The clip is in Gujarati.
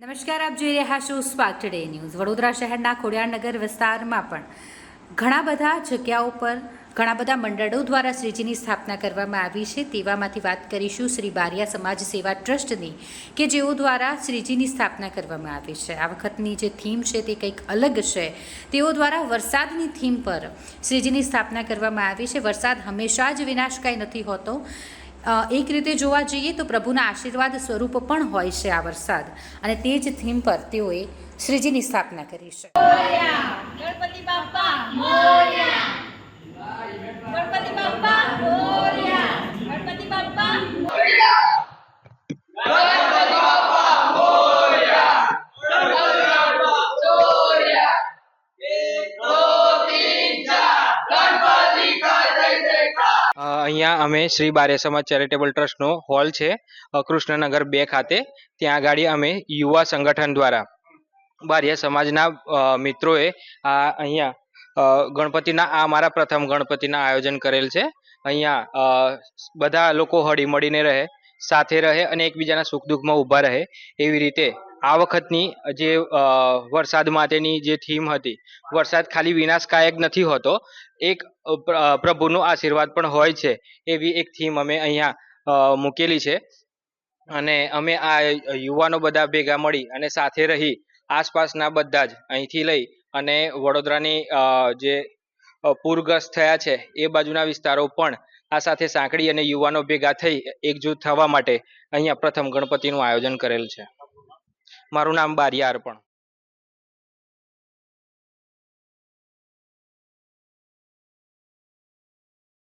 નમસ્કાર, આપ જોઈ રહ્યા છો સ્પાર્ક ટુડે ન્યૂઝ. વડોદરા શહેરના ખોડિયારનગર વિસ્તારમાં પણ ઘણા બધા જગ્યાઓ પર ઘણા બધા મંડળો દ્વારા શ્રીજીની સ્થાપના કરવામાં આવી છે. તેવામાંથી વાત કરીશું શ્રી બારિયા સમાજ સેવા ટ્રસ્ટની, કે જેઓ દ્વારા શ્રીજીની સ્થાપના કરવામાં આવી છે. આ વખતની જે થીમ છે તે કંઈક અલગ છે. તેઓ દ્વારા વરસાદની થીમ પર શ્રીજીની સ્થાપના કરવામાં આવી છે. વરસાદ હંમેશા જ વિનાશકાય નથી હોતો. એક રીતે જોવા જઈએ તો પ્રભુના આશીર્વાદ સ્વરૂપ પણ હોય છે આ વરસાદ. અને તે જ થીમ પર તેઓએ શ્રીજીની સ્થાપના કરી છે. અહીંયા અમે શ્રી બારે ચેરિટેબલ ટ્રસ્ટનો હોલ છે કૃષ્ણનગર બે ખાતે. ત્યાં આગળ અમે યુવા સંગઠન દ્વારા બારિયા સમાજના મિત્રોએ આ અહીંયા ગણપતિના, આ મારા પ્રથમ ગણપતિના આયોજન કરેલ છે. અહીંયા બધા લોકો હળી મળીને રહે, સાથે રહે અને એકબીજાના સુખ દુઃખમાં ઊભા રહે એવી રીતે આ વખતની જે વરસાદ માટેની જે થીમ હતી, વરસાદ ખાલી વિનાશકાયક નથી હોતો, એક પ્રભુનો આશીર્વાદ પણ હોય છે, એવી એક થીમ અમે અહીંયા મૂકેલી છે. અને અમે આ યુવાનો બધા ભેગા મળી અને સાથે રહી આસપાસના બધા જ અહીંથી લઈ અને વડોદરાની જે પૂરગ્રસ્ત થયા છે, એ બાજુના વિસ્તારો પણ આ સાથે સાંકળી અને યુવાનો ભેગા થઈ એકજૂથ થવા માટે અહીંયા પ્રથમ ગણપતિનું આયોજન કરેલ છે. મારું નામ બારિયા અર્પણ